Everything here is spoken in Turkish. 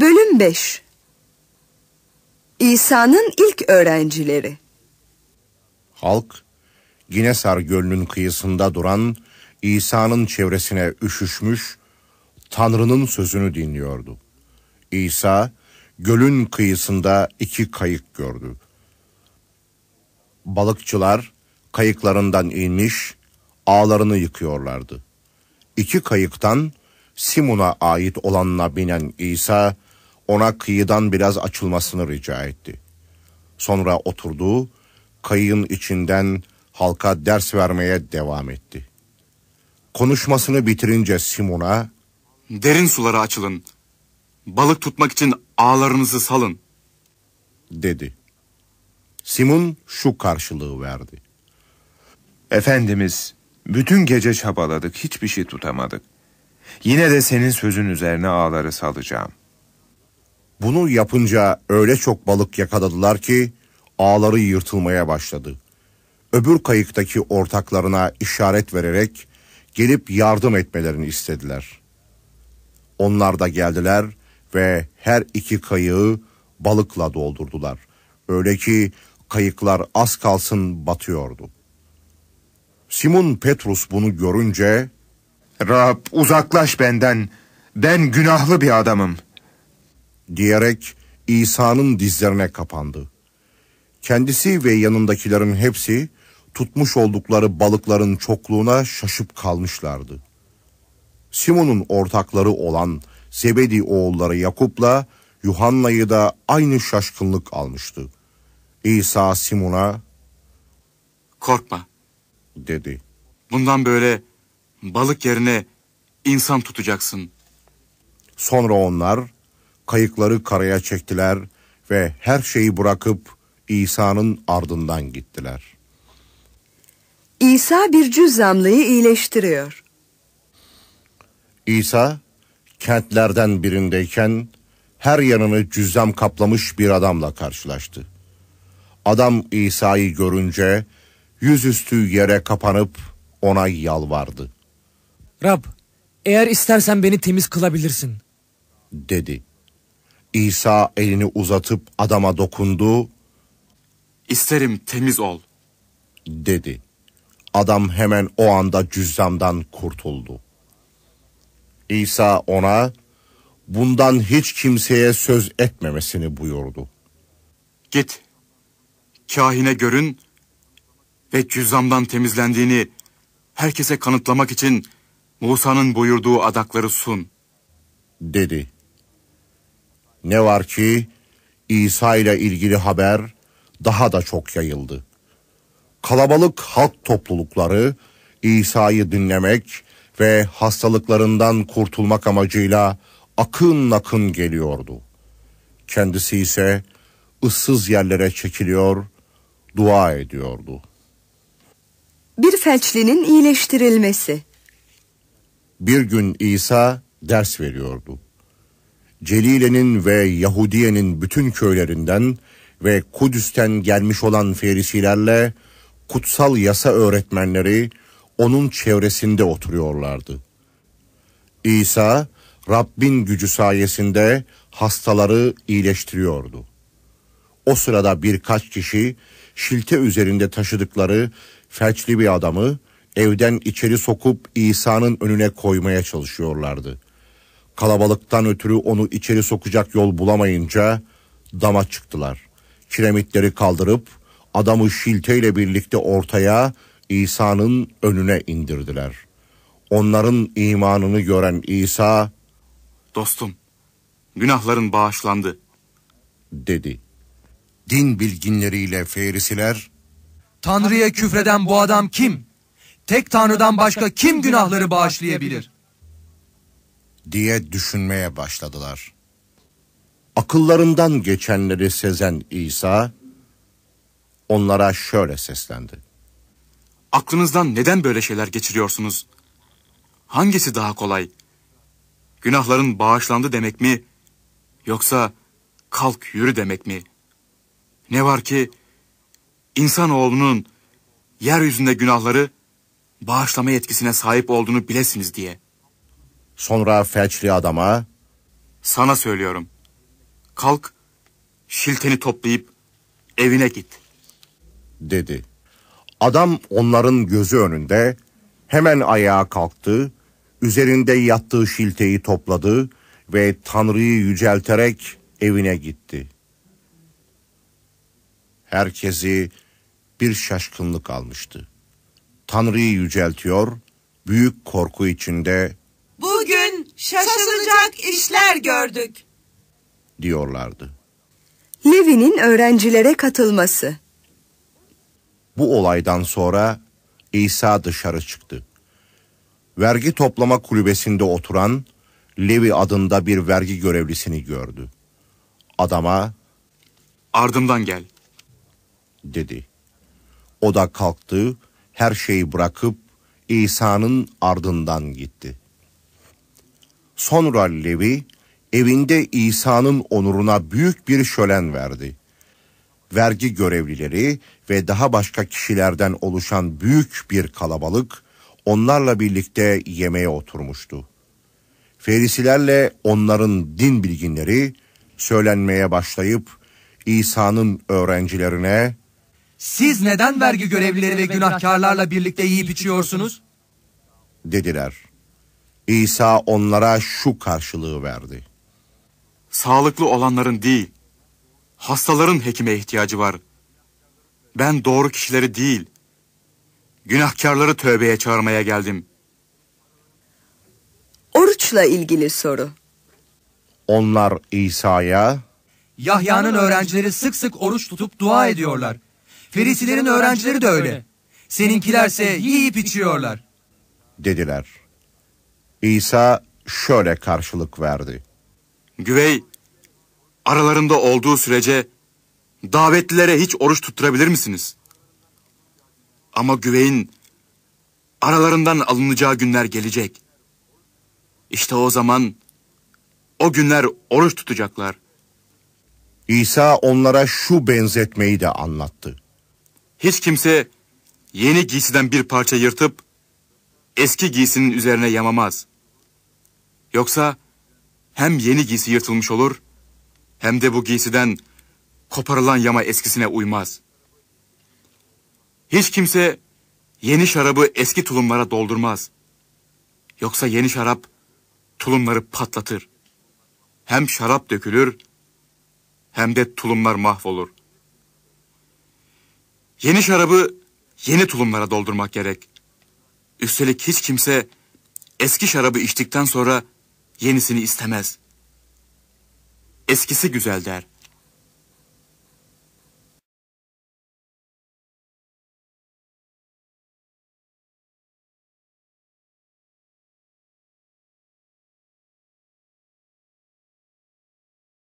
Bölüm 5 İsa'nın ilk öğrencileri Halk, Ginesar Gölü'nün kıyısında duran İsa'nın çevresine üşüşmüş, Tanrı'nın sözünü dinliyordu. İsa, gölün kıyısında iki kayık gördü. Balıkçılar kayıklarından inmiş, ağlarını yıkıyorlardı. İki kayıktan Simon'a ait olanına binen İsa, ona kıyıdan biraz açılmasını rica etti. Sonra oturdu, kayığın içinden halka ders vermeye devam etti. Konuşmasını bitirince Simon'a, Derin sulara açılın. Balık tutmak için ağlarınızı salın. dedi. Simon şu karşılığı verdi. Efendimiz, bütün gece çabaladık, hiçbir şey tutamadık. Yine de senin sözün üzerine ağları salacağım. Bunu yapınca öyle çok balık yakaladılar ki ağları yırtılmaya başladı. Öbür kayıktaki ortaklarına işaret vererek gelip yardım etmelerini istediler. Onlar da geldiler ve her iki kayığı balıkla doldurdular. Öyle ki kayıklar az kalsın batıyordu. Simon Petrus bunu görünce Rab uzaklaş benden, ben günahlı bir adamım. Diyerek İsa'nın dizlerine kapandı. Kendisi ve yanındakilerin hepsi tutmuş oldukları balıkların çokluğuna şaşıp kalmışlardı. Simon'un ortakları olan Zebedi oğulları Yakup'la Yuhanna'yı da aynı şaşkınlık almıştı. İsa Simon'a Korkma. dedi. Bundan böyle balık yerine insan tutacaksın. Sonra onlar kayıkları karaya çektiler ve her şeyi bırakıp İsa'nın ardından gittiler. İsa bir cüzzamlıyı iyileştiriyor. İsa kentlerden birindeyken her yanını cüzzam kaplamış bir adamla karşılaştı. Adam İsa'yı görünce yüzüstü yere kapanıp ona yalvardı, Rab, eğer istersen beni temiz kılabilirsin. dedi. İsa elini uzatıp adama dokundu, İsterim temiz ol. dedi. Adam hemen o anda cüzzamdan kurtuldu. İsa ona bundan hiç kimseye söz etmemesini buyurdu. Git. Kahine görün ve cüzzamdan temizlendiğini herkese kanıtlamak için Musa'nın buyurduğu adakları sun. dedi. Ne var ki İsa ile ilgili haber daha da çok yayıldı. Kalabalık halk toplulukları İsa'yı dinlemek ve hastalıklarından kurtulmak amacıyla akın akın geliyordu. Kendisi ise ıssız yerlere çekiliyor, dua ediyordu. Bir felçlinin iyileştirilmesi. Bir gün İsa ders veriyordu. Celile'nin ve Yahudiye'nin bütün köylerinden ve Kudüs'ten gelmiş olan ferisilerle kutsal yasa öğretmenleri onun çevresinde oturuyorlardı. İsa Rabbin gücü sayesinde hastaları iyileştiriyordu. O sırada birkaç kişi şilte üzerinde taşıdıkları felçli bir adamı evden içeri sokup İsa'nın önüne koymaya çalışıyorlardı. Kalabalıktan ötürü onu içeri sokacak yol bulamayınca dama çıktılar. Kiremitleri kaldırıp adamı şilteyle birlikte ortaya İsa'nın önüne indirdiler. Onların imanını gören İsa Dostum, günahların bağışlandı. dedi. Din bilginleriyle ferisiler Tanrı'ya küfreden bu adam kim? Tek Tanrı'dan başka kim günahları bağışlayabilir? Diye düşünmeye başladılar. Akıllarından geçenleri sezen İsa onlara şöyle seslendi. Aklınızdan neden böyle şeyler geçiriyorsunuz? Hangisi daha kolay? Günahların bağışlandı demek mi? Yoksa kalk yürü demek mi? Ne var ki insanoğlunun yeryüzünde günahları bağışlama yetkisine sahip olduğunu bilesiniz diye. Sonra felçli adama Sana söylüyorum. Kalk, şilteni toplayıp evine git. dedi. Adam onların gözü önünde hemen ayağa kalktı, üzerinde yattığı şilteyi topladı ve Tanrı'yı yücelterek evine gitti. Herkesi bir şaşkınlık almıştı. Tanrı'yı yüceltiyor, büyük korku içinde şaşılacak işler gördük. diyorlardı. Levi'nin öğrencilere katılması. Bu olaydan sonra İsa dışarı çıktı. Vergi toplama kulübesinde oturan Levi adında bir vergi görevlisini gördü. Adama Ardımdan gel. dedi. O da kalktı, her şeyi bırakıp İsa'nın ardından gitti. Sonra Levi evinde İsa'nın onuruna büyük bir şölen verdi. Vergi görevlileri ve daha başka kişilerden oluşan büyük bir kalabalık onlarla birlikte yemeğe oturmuştu. Ferisilerle onların din bilginleri söylenmeye başlayıp İsa'nın öğrencilerine Siz neden vergi görevlileri ve günahkarlarla birlikte yiyip içiyorsunuz? dediler. İsa onlara şu karşılığı verdi. Sağlıklı olanların değil, hastaların hekime ihtiyacı var. Ben doğru kişileri değil, günahkarları tövbeye çağırmaya geldim. Oruçla ilgili soru. Onlar İsa'ya Yahya'nın öğrencileri sık sık oruç tutup dua ediyorlar. Ferisilerin öğrencileri de öyle. Seninkilerse yiyip içiyorlar. dediler. İsa şöyle karşılık verdi. Güvey, aralarında olduğu sürece davetlilere hiç oruç tutturabilir misiniz? Ama güveyin aralarından alınacağı günler gelecek. İşte o zaman o günler oruç tutacaklar. İsa onlara şu benzetmeyi de anlattı. Hiç kimse yeni giysiden bir parça yırtıp eski giysinin üzerine yamamaz. Yoksa hem yeni giysi yırtılmış olur hem de bu giysiden koparılan yama eskisine uymaz. Hiç kimse yeni şarabı eski tulumlara doldurmaz. Yoksa yeni şarap tulumları patlatır. Hem şarap dökülür hem de tulumlar mahvolur. Yeni şarabı yeni tulumlara doldurmak gerek. Üstelik hiç kimse eski şarabı içtikten sonra yenisini istemez. Eskisi güzel der.